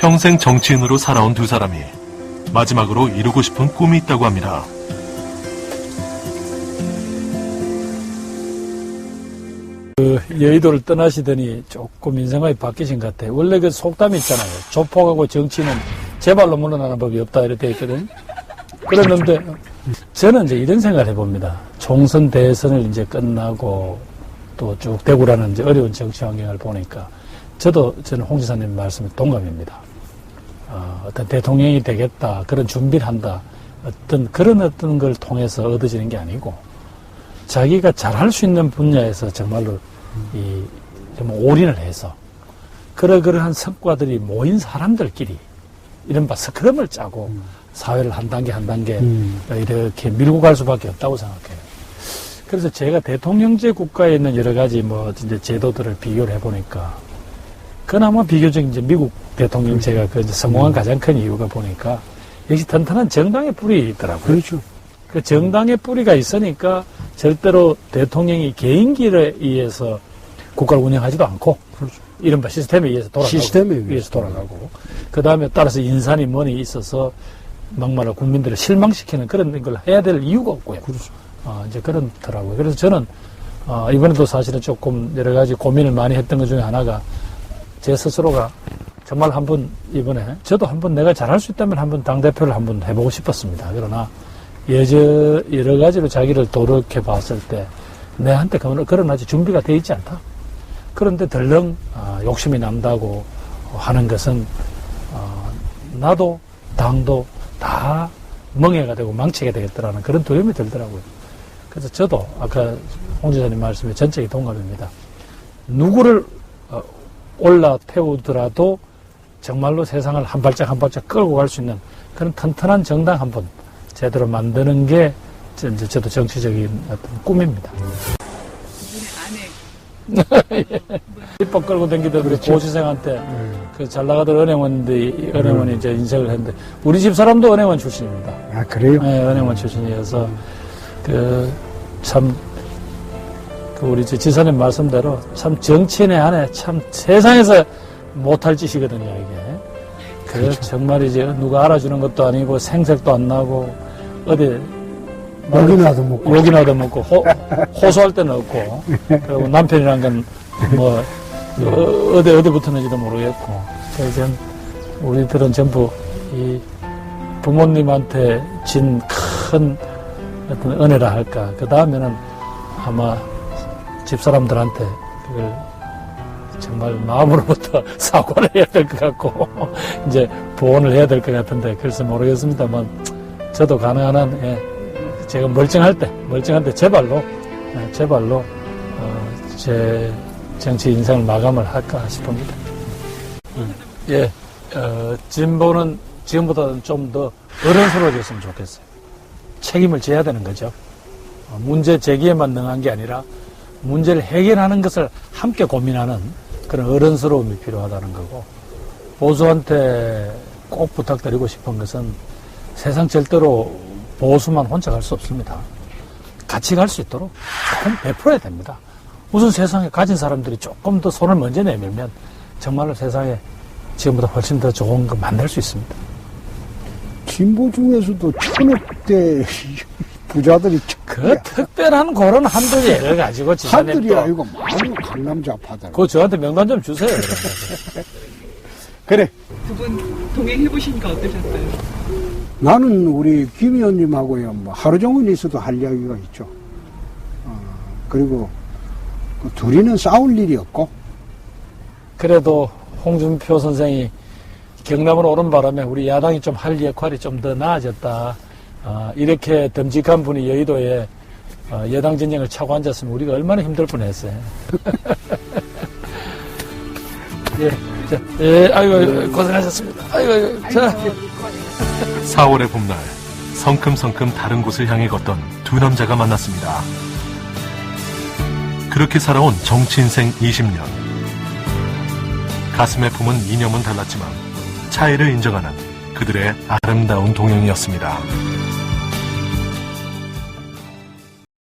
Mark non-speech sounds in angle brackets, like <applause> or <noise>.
평생 정치인으로 살아온 두 사람이 마지막으로 이루고 싶은 꿈이 있다고 합니다. 여의도를 떠나시더니 조금 인생관이 바뀌신 것 같아요. 원래 그 속담이 있잖아요. 조폭하고 정치는 제발로 물러나는 법이 없다 이렇게 돼 있거든. 그랬는데 저는 이제 이런 생각을 해봅니다. 총선 대선을 이제 끝나고 또 쭉 대구라는 이제 어려운 정치 환경을 보니까 저도 저는 홍 지사님 말씀에 동감입니다. 어, 어떤 대통령이 되겠다 그런 준비를 한다 어떤 그런 어떤 걸 통해서 얻어지는 게 아니고 자기가 잘할 수 있는 분야에서 정말로 이, 좀 올인을 해서 그러그러한 성과들이 모인 사람들끼리 이른바 스크럼을 짜고 사회를 한 단계 한 단계 음. 이렇게 밀고 갈 수밖에 없다고 생각해요. 그래서 제가 대통령제 국가에 있는 여러 가지 뭐 이제 제도들을 비교를 해보니까 그나마 비교적 이제 미국 대통령제가 그 이제 성공한 가장 큰 이유가 보니까 역시 튼튼한 정당의 뿌리 있더라고요. 그렇죠. 그 정당의 뿌리가 있으니까 절대로 대통령이 개인기에 의해서 국가를 운영하지도 않고 이른바 시스템에 의해서 돌아가고 시스템에 의해서 돌아가고 그 다음에 따라서 인산이 뭐니 있어서 막말로 국민들을 실망시키는 그런 걸 해야 될 이유가 없고요. 어, 이제 그렇더라고요. 그래서 저는 어, 이번에도 사실은 조금 여러 가지 고민을 많이 했던 것 중에 하나가 제 스스로가 정말 한번 이번에 저도 한번 내가 잘할 수 있다면 한번 당대표를 한번 해보고 싶었습니다. 그러나 여저, 여러 가지로 자기를 돌이켜 봤을 때 내한테 그런, 그런 아직 준비가 돼 있지 않다. 그런데 덜렁 아, 욕심이 난다고 하는 것은 어, 나도 당도 다 멍해가 되고 망치게 되겠더라는 그런 두려움이 들더라고요. 그래서 저도 아까 홍 지사님 말씀에 전적이 동감입니다. 누구를 어, 올라 태우더라도 정말로 세상을 한 발짝 한 발짝 끌고 갈 수 있는 그런 튼튼한 정당 한 번 제대로 만드는 게 저- 저도 정치적인 어떤 꿈입니다. 입법 끌고 다니던 우리 고시생한테 그잘 나가던 은행원인데 은행원이 이제 인색을 했는데 우리 집 사람도 은행원 출신입니다. 아, 그래요? 네, 은행원 출신이어서 그 참 그 우리 저 지사님 말씀대로 참 정치인의 안에 참 세상에서 못할 짓이거든요 이게. 그 정말 이제 누가 알아주는 것도 아니고 생색도 안 나고 어디 여기나도 먹고. 욕이나도 먹고 호, <laughs> 호소할 때는 없고 그리고 남편이란 건뭐 어디 어디 붙었는지도 모르겠고 그래서 우리들은 전부 이 부모님한테 진 큰 어떤 은혜라 할까 그 다음에는 아마 집사람들한테 그걸 정말 마음으로부터 <laughs> 사과를 해야 될 것 같고 <laughs> 이제 보온을 해야 될 것 같은데 글쎄 모르겠습니다만 저도 가능한 한 예, 제가 멀쩡할 때, 멀쩡할 때 제발로, 예, 제발로, 어, 제 정치 인생을 마감을 할까 싶습니다. 음, 예, 어, 진보는 지금보다는 좀 더 어른스러워졌으면 좋겠어요. 책임을 져야 되는 거죠. 어, 문제 제기에만 능한 게 아니라 문제를 해결하는 것을 함께 고민하는 그런 어른스러움이 필요하다는 거고, 보수한테 꼭 부탁드리고 싶은 것은 세상 절대로 보수만 혼자 갈 수 없습니다. 같이 갈 수 있도록 조금 베풀어야 됩니다. 우선 세상에 가진 사람들이 조금 더 손을 먼저 내밀면 정말로 세상에 지금보다 훨씬 더 좋은 거 만들 수 있습니다. 진보 중에서도 천억대 부자들이 그 특별한 그런 한두 예를 가지고 지사님 한들이 또 아니고 많은 강남 좌파들. 그거 저한테 명단 좀 주세요. <laughs> 그래. 두 분 동행해 보시니까 어떠셨어요? 나는 우리 김 의원님하고요, 뭐 하루 종일 있어도 할 이야기가 있죠. 어, 그리고 그 둘이는 싸울 일이 없고, 그래도 홍준표 선생이 경남으로 오는 바람에 우리 야당이 좀 할 역할이 좀 더 나아졌다. 아, 이렇게 듬직한 분이 여의도에 어, 여당 진영을 차고 앉았으면 우리가 얼마나 힘들 뻔했어요. <laughs> 예, 자, 예, 아이고 고생하셨습니다. 아이고, 아이고 자. 4월의 봄날 성큼성큼 다른 곳을 향해 걷던 두 남자가 만났습니다. 그렇게 살아온 정치 인생 20년. 가슴에 품은 이념은 달랐지만 차이를 인정하는 그들의 아름다운 동행이었습니다.